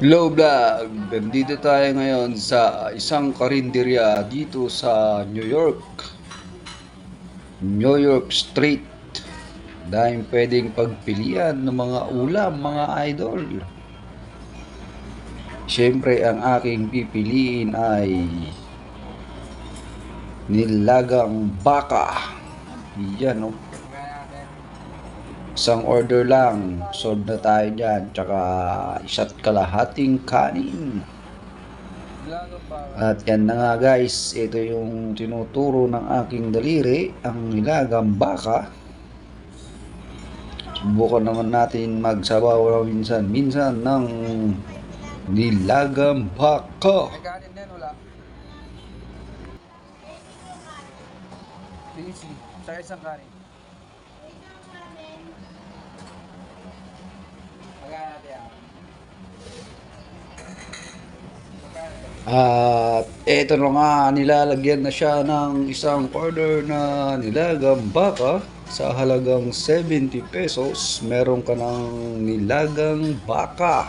Hello vlog! Nandito tayo ngayon sa isang karinderya dito sa New York. New York Street. Dahil pwedeng pagpilian ng mga ulam, mga idol. Siyempre, ang aking pipiliin ay nilagang baka. Yan, oh. Isang order lang. Sold na tayo dyan. Tsaka isa't kalahating kanin. At yan na nga guys. Ito yung tinuturo ng aking daliri. Ang nilagang baka. Subukan naman natin magsabaw minsan. Minsan ng nilagang baka. May kanin At eto na nga, nilalagyan na siya ng isang order na nilagang baka sa halagang 70 pesos. Meron ka ng nilagang baka.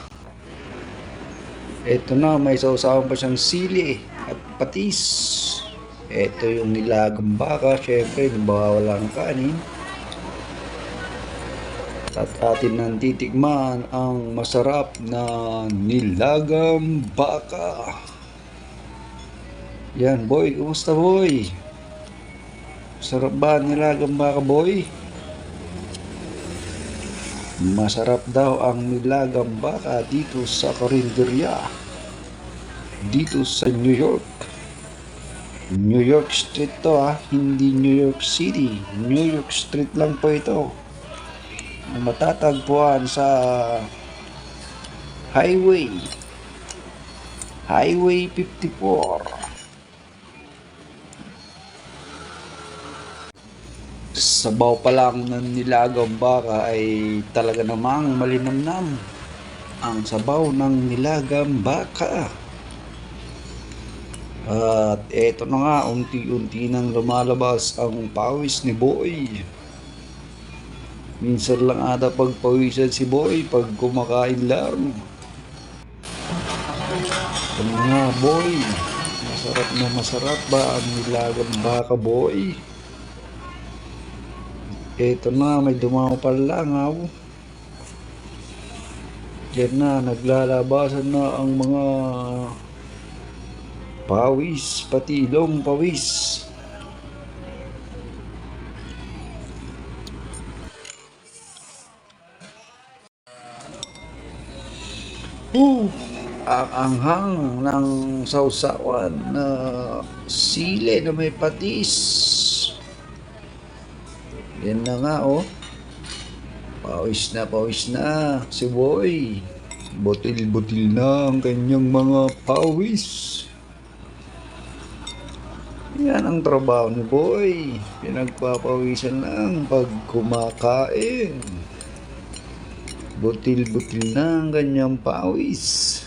Eto na, may sausawan pa siyang sili at patis. Eto yung nilagang baka, syempre, bawal ang kanin. At atin nang titikman ang masarap na nilagang baka. Yan, boy. Kumusta, boy? Sarap ba ang nilagang baka, boy? Masarap daw ang nilagang baka dito sa Carinderia. Dito sa New York. New York Street to ha, hindi New York City. New York Street lang po ito. Matatagpuan sa Highway Highway 54 Sabaw pa lang ng nilagang baka ay talaga namang malinamnam ang sabaw ng nilagang baka. At eto na nga, unti-unti nang lumalabas ang pawis ni Boy. Minsan lang ata pagpawisan si Boy pag kumakain lang. Ito na nga, Boy. Masarap na masarap ba ang nilagang baka, Boy? Ito na, may dumaw pa langaw. Yan na, naglalabasan na ang mga pawis, pati ilong pawis. Uh, ang anghang ng sausawan na sili na may patis. Yan na nga oh. Pawis na, pawis na. Si Boy. Butil-butil na ang kanyang mga pawis. Yan ang trabaho ni Boy. Pinagpapawisan lang pag kumakain. Butil-butil na ang kanyang pawis.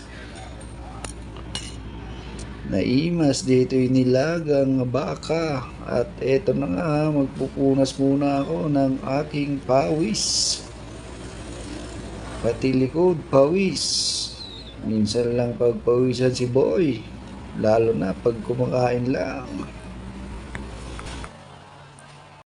Naimas dito yung nilagang baka. At eto na nga, magpupunas muna ako ng aking pawis. Pati likod, pawis. Minsan lang pagpawisan si Boy. Lalo na pag kumakain lang.